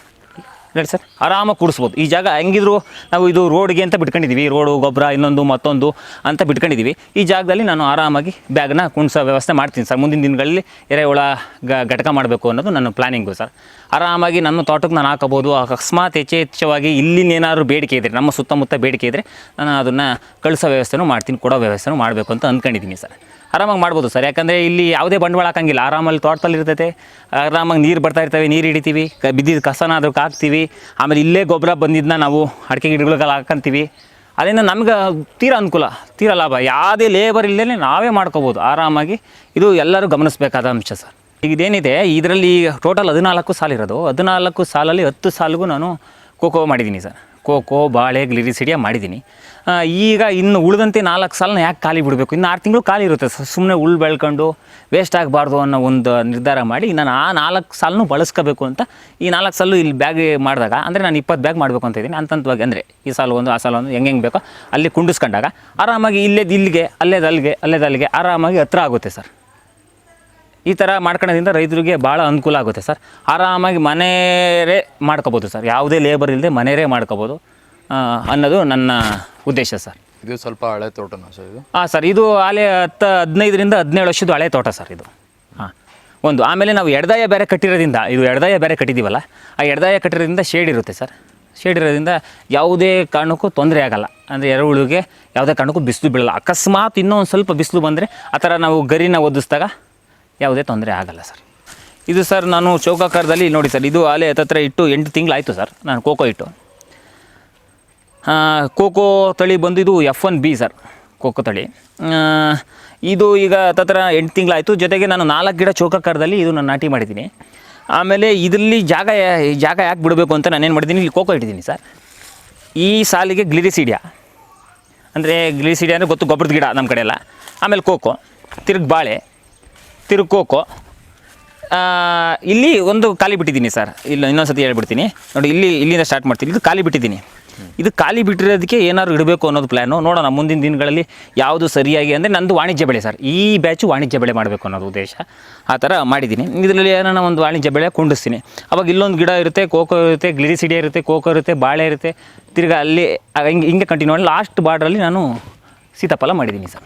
Speaker 1: ಹೇಳಿ ಸರ್. ಆರಾಮಾಗಿ ಕೂಡಿಸ್ಬೋದು ಈ ಜಾಗ ಹೆಂಗಿದ್ರು ನಾವು ಇದು ರೋಡ್ಗೆ ಅಂತ ಬಿಟ್ಕೊಂಡಿದ್ದೀವಿ ರೋಡು, ಗೊಬ್ಬರ, ಇನ್ನೊಂದು, ಮತ್ತೊಂದು ಅಂತ ಬಿಟ್ಕೊಂಡಿದ್ದೀವಿ ಈ ಜಾಗದಲ್ಲಿ ನಾನು ಆರಾಮಾಗಿ ಬ್ಯಾಗ್ನ ಕುಣಿಸೋ ವ್ಯವಸ್ಥೆ ಮಾಡ್ತೀನಿ ಸರ್. ಮುಂದಿನ ದಿನಗಳಲ್ಲಿ ಎರೆಹುಳ ಘಟಕ ಮಾಡಬೇಕು ಅನ್ನೋದು ನನ್ನ ಪ್ಲ್ಯಾನಿಂಗು ಸರ್. ಆರಾಮಾಗಿ ನನ್ನ ತೋಟಕ್ಕೆ ನಾನು ಹಾಕಬೋದು ಅಕಸ್ಮಾತ್ ಯಥೇಚ್ಛವಾಗಿ ಇಲ್ಲಿನೇನಾದ್ರು ಬೇಡಿಕೆ ಇದ್ದರೆ ನಮ್ಮ ಸುತ್ತಮುತ್ತ ಬೇಡಿಕೆ ಇದ್ದರೆ ನಾನು ಅದನ್ನು ಕಳಿಸೋ ವ್ಯವಸ್ಥೆನೂ ಮಾಡ್ತೀನಿ, ಕೊಡೋ ವ್ಯವಸ್ಥೆನೂ ಮಾಡಬೇಕು ಅಂತ ಅಂದ್ಕೊಂಡಿದ್ದೀನಿ ಸರ್. ಆರಾಮಾಗಿ ಮಾಡ್ಬೋದು ಸರ್. ಯಾಕಂದರೆ ಇಲ್ಲಿ ಯಾವುದೇ ಬಂಡವಾಳ ಹಾಕಂಗಿಲ್ಲ. ಆರಾಮಲ್ಲಿ ತೋಟದಲ್ಲಿ ಇರ್ತೈತೆ. ಆರಾಮಾಗಿ ನೀರು ಬರ್ತಾ ಇರ್ತವೆ, ನೀರು ಹಿಡಿತೀವಿ, ಕ ಬಿದ್ದಿದ್ದ ಕಸನ ಅದಕ್ಕೆ ಹಾಕ್ತೀವಿ. ಆಮೇಲೆ ಇಲ್ಲೇ ಗೊಬ್ಬರ ಬಂದಿದ್ದನ್ನ ನಾವು ಅಡಿಕೆ ಗಿಡಗಳಿಗೆಲ್ಲ ಹಾಕಂತೀವಿ. ಅದರಿಂದ ನಮ್ಗೆ ತೀರಾ ಅನುಕೂಲ, ತೀರ ಲಾಭ. ಯಾವುದೇ ಲೇಬರ್ ಇಲ್ಲದೇ ನಾವೇ ಮಾಡ್ಕೋಬೋದು. ಆರಾಮಾಗಿ ಇದು ಎಲ್ಲರೂ ಗಮನಿಸಬೇಕಾದ ಅಂಶ ಸರ್. ಇದೇನಿದೆ ಇದರಲ್ಲಿ ಟೋಟಲ್ ಹದಿನಾಲ್ಕು ಸಾಲಿರೋದು ಹದಿನಾಲ್ಕು ಸಾಲಲ್ಲಿ ಹತ್ತು ಸಾಲಿಗೂ ನಾನು ಖೋಖೋ ಮಾಡಿದ್ದೀನಿ ಸರ್. ಖೋಖೋ ಬಾಳೆ ಗ್ಲಿರಿಸಿಡಿಯ ಮಾಡಿದ್ದೀನಿ. ಈಗ ಇನ್ನು ಉಳಿದಂತೆ ನಾಲ್ಕು ಸಾಲನ್ನ ಯಾಕೆ ಖಾಲಿ ಬಿಡಬೇಕು? ಇನ್ನು ಆರು ತಿಂಗಳು ಖಾಲಿ ಇರುತ್ತೆ ಸರ್. ಸುಮ್ಮನೆ ಉಳ್ ಬೆಳ್ಕೊಂಡು ವೇಸ್ಟ್ ಆಗಬಾರ್ದು ಅನ್ನೋ ಒಂದು ನಿರ್ಧಾರ ಮಾಡಿ ನಾನು ಆ ನಾಲ್ಕು ಸಾಲನ್ನು ಬಳಸ್ಕೋಬೇಕು ಅಂತ ಈ ನಾಲ್ಕು ಸಾಲು ಇಲ್ಲಿ ಬ್ಯಾಗ್ ಮಾಡಿದಾಗ, ಅಂದರೆ ನಾನು ಇಪ್ಪತ್ತು ಬ್ಯಾಗ್ ಮಾಡಬೇಕು ಅಂತ ಇದ್ದೀನಿ. ಅಂತಂತವಾಗಿ ಅಂದರೆ ಈ ಸಾಲು ಒಂದು, ಆ ಸಾಲು ಒಂದು ಹೆಂಗೆ ಹೆಂಗೆ ಬೇಕೋ ಅಲ್ಲಿ ಕುಂಡಿಸ್ಕೊಂಡಾಗ ಆರಾಮಾಗಿ ಇಲ್ಲೇದು ಇಲ್ಲಿಗೆ ಅಲ್ಲೇದು ಅಲ್ಲಿಗೆ ಅಲ್ಲೇದು ಆರಾಮಾಗಿ ಹತ್ರ ಆಗುತ್ತೆ ಸರ್. ಈ ಥರ ಮಾಡ್ಕೊಳ್ಳೋದ್ರಿಂದ ರೈತರಿಗೆ ಭಾಳ ಅನುಕೂಲ ಆಗುತ್ತೆ ಸರ್. ಆರಾಮಾಗಿ ಮನೆಯೇ ಮಾಡ್ಕೋಬೋದು ಸರ್. ಯಾವುದೇ ಲೇಬರ್ ಇಲ್ಲದೆ ಮನೆಯೇ ಮಾಡ್ಕೋಬೋದು ಅನ್ನೋದು ನನ್ನ ಉದ್ದೇಶ ಸರ್.
Speaker 2: ಇದು ಸ್ವಲ್ಪ ಹಳೆ ತೋಟನ ಸರ್ ಇದು?
Speaker 1: ಹಾಂ ಸರ್ ಇದು ಆಲೆ ಹತ್ತು ಹದಿನೈದರಿಂದ ಹದಿನೇಳು ವರ್ಷದ ಹಳೆ ತೋಟ ಸರ್ ಇದು. ಹಾಂ. ಒಂದು ಆಮೇಲೆ ನಾವು ಎಡದಾಯ ಬೇರೆ ಕಟ್ಟಿರೋದ್ರಿಂದ ಇದು ಎಡದಾಯ ಬೇರೆ ಕಟ್ಟಿದ್ದೀವಲ್ಲ ಆ ಎಡದಾಯ ಕಟ್ಟಿರೋದ್ರಿಂದ ಶೇಡ್ ಇರುತ್ತೆ ಸರ್. ಶೇಡ್ ಇರೋದ್ರಿಂದ ಯಾವುದೇ ಕಾರಣಕ್ಕೂ ತೊಂದರೆ ಆಗಲ್ಲ. ಅಂದರೆ ಎರೆಹುಳುಗೆ ಯಾವುದೇ ಕಾರಣಕ್ಕೂ ಬಿಸಿಲು ಬೀಳಲ್ಲ. ಅಕಸ್ಮಾತ್ ಇನ್ನೂ ಒಂದು ಸ್ವಲ್ಪ ಬಿಸಿಲು ಬಂದರೆ ಆ ಥರ ನಾವು ಗರಿನ ಒದಿಸಿದಾಗ ಯಾವುದೇ ತೊಂದರೆ ಆಗಲ್ಲ ಸರ್. ಇದು ಸರ್ ನಾನು ಚೌಕಾಕಾರದಲ್ಲಿ ನೋಡಿ ಸರ್, ಇದು ಆಲೆ ಹತ್ತತ್ರ ಇಟ್ಟು ಎಂಟು ತಿಂಗಳಾಯಿತು ಸರ್, ನಾನು ಕೋಕೋ ಇಟ್ಟು. ಕೋಕೋ ತಳಿ ಬಂದು ಇದು F one B sir cocoa ತಳಿ. ಇದು ಈಗ ಹತ್ತತ್ರ ಎಂಟು ತಿಂಗಳಾಯಿತು, ಜೊತೆಗೆ ನಾನು ನಾಲ್ಕು ಗಿಡ ಚೌಕಾಕಾರದಲ್ಲಿ ಇದು ನಾನು ನಾಟಿ ಮಾಡಿದ್ದೀನಿ. ಆಮೇಲೆ ಇದರಲ್ಲಿ ಜಾಗ ಜಾಗ ಯಾಕೆ ಬಿಡಬೇಕು ಅಂತ ನಾನೇನು ಮಾಡಿದ್ದೀನಿ, ಇಲ್ಲಿ ಕೋಕೋ ಇಟ್ಟಿದ್ದೀನಿ ಸರ್. ಈ ಸಾಲಿಗೆ ಗ್ಲಿರಿಸಿಡಿಯಾ. ಅಂದರೆ ಗ್ಲಿರಿಸಿಡಿಯಾ ಅಂದರೆ ಗೊತ್ತು, ಗೊಬ್ಬರದ ಗಿಡ ನಮ್ಮ ಕಡೆ ಎಲ್ಲ ಆಮೇಲೆ ಕೋಕೋ ತಿರುಗಿ ಬಾಳೆ. ತಿರುಗಿ ಕೋಕೋ ಆ, ಇಲ್ಲಿ ಒಂದು ಖಾಲಿ ಬಿಟ್ಟಿದ್ದೀನಿ ಸರ್. ಇಲ್ಲ ಇನ್ನೊಂದು ಸತಿ ಹೇಳ್ಬಿಡ್ತೀನಿ. ನೋಡಿ ಇಲ್ಲಿ ಇಲ್ಲಿಂದ ಸ್ಟಾರ್ಟ್ ಮಾಡ್ತೀನಿ. ಇದು ಖಾಲಿ ಬಿಟ್ಟಿದ್ದೀನಿ. ಇದು ಖಾಲಿ ಬಿಟ್ಟಿರೋದಕ್ಕೆ ಏನಾದ್ರು ಇಡಬೇಕು ಅನ್ನೋದು ಪ್ಲ್ಯಾನು ನೋಡೋಣ ಮುಂದಿನ ದಿನಗಳಲ್ಲಿ ಯಾವುದು ಸರಿಯಾಗಿ ಅಂದರೆ ನಂದು ವಾಣಿಜ್ಯ ಬೆಳೆ ಸರ್. ಈ ಬ್ಯಾಚು ವಾಣಿಜ್ಯ ಬೆಳೆ ಮಾಡಬೇಕು ಅನ್ನೋದು ಉದ್ದೇಶ. ಆ ಥರ ಮಾಡಿದ್ದೀನಿ. ಇದರಲ್ಲಿ ಏನಾರ ಒಂದು ವಾಣಿಜ್ಯ ಬೆಳೆ ಕುಂಡಿಸ್ತೀನಿ. ಅವಾಗ ಇಲ್ಲೊಂದು ಗಿಡ ಇರುತ್ತೆ ಕೋಕೋ ಇರುತ್ತೆ ಗ್ಲಿರಿಸಿಡಿಯಾ ಇರುತ್ತೆ ಕೋಕೋ ಇರುತ್ತೆ ಬಾಳೆ ಇರುತ್ತೆ. ತಿರ್ಗಿ ಅಲ್ಲಿ ಹಿಂಗೆ ಹಿಂಗೆ ಕಂಟಿನ್ಯೂ ಮಾಡಿ ಲಾಸ್ಟ್ ಬಾರ್ಡ್ರಲ್ಲಿ ನಾನು ಸೀತಾಫಲ ಮಾಡಿದ್ದೀನಿ ಸರ್.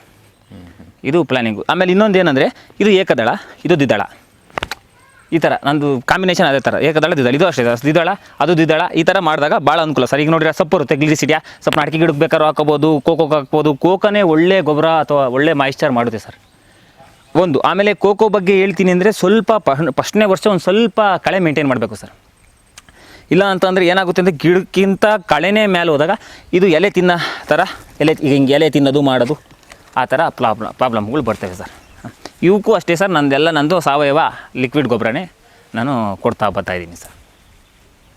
Speaker 1: ಇದು ಪ್ಲ್ಯಾನಿಂಗು ಆಮೇಲೆ ಇನ್ನೊಂದು ಏನಂದರೆ ಇದು ಏಕದಳ, ಇದು ದ್ವಿದಳ. ಈ ಥರ ನಂದು ಕಾಂಬಿನೇಷನ್ ಅದೇ ಥರ ಏಕದಳ, ದ್ವಿದಳ. ಇದು ಅಷ್ಟೇ ದ್ವಿದಳ, ಅದು ದ್ವಿದಳ. ಈ ಥರ ಮಾಡಿದಾಗ ಭಾಳ ಅನುಕೂಲ. ಸರ್, ಈಗ ನೋಡಿದ್ರೆ ಸೊಪ್ಪು ಇರುತ್ತೆ ಸಿಡಿಯಾ ಸ್ವಲ್ಪ ಅಡಿಕೆ ಗಿಡಕ್ಕೆ ಬೇಕಾದ್ರೂ ಹಾಕೋಬೋದು, ಕೋಕೋ ಹಾಕ್ಬೋದು. ಕೋಕೋನೇ ಒಳ್ಳೆ ಗೊಬ್ಬರ ಅಥವಾ ಒಳ್ಳೆ ಮಾಯಿಶ್ಚರ್ ಮಾಡುತ್ತೆ ಸರ್. ಒಂದು, ಆಮೇಲೆ ಕೋಕೋ ಬಗ್ಗೆ ಹೇಳ್ತೀನಿ ಅಂದರೆ ಸ್ವಲ್ಪ ಫಸ್ಟ್ನೇ ವರ್ಷ ಒಂದು ಸ್ವಲ್ಪ ಕಳೆ ಮೇಂಟೈನ್ ಮಾಡಬೇಕು ಸರ್. ಇಲ್ಲ ಅಂತಂದರೆ ಏನಾಗುತ್ತೆ ಅಂದರೆ ಗಿಡಕ್ಕಿಂತ ಕಳೆನೇ ಮೇಲೆ ಹೋದಾಗ ಇದು ಎಲೆ ತಿನ್ನೋ ಥರ ಎಲೆ, ಈಗ ಹಿಂಗೆ ಎಲೆ ತಿನ್ನೋದು ಮಾಡೋದು. ಆ ಥರ ಪ್ರಾಬ್ಲಮ್ ಪ್ರಾಬ್ಲಮ್ಗಳು ಬರ್ತವೆ ಸರ್. ಇವಕ್ಕೂ ಅಷ್ಟೇ ಸರ್, ನಂದೆಲ್ಲ, ನಂದು ಸಾವಯವ ಲಿಕ್ವಿಡ್ ಗೊಬ್ಬರನೇ ನಾನು ಕೊಡ್ತಾ ಬರ್ತಾಯಿದ್ದೀನಿ ಸರ್.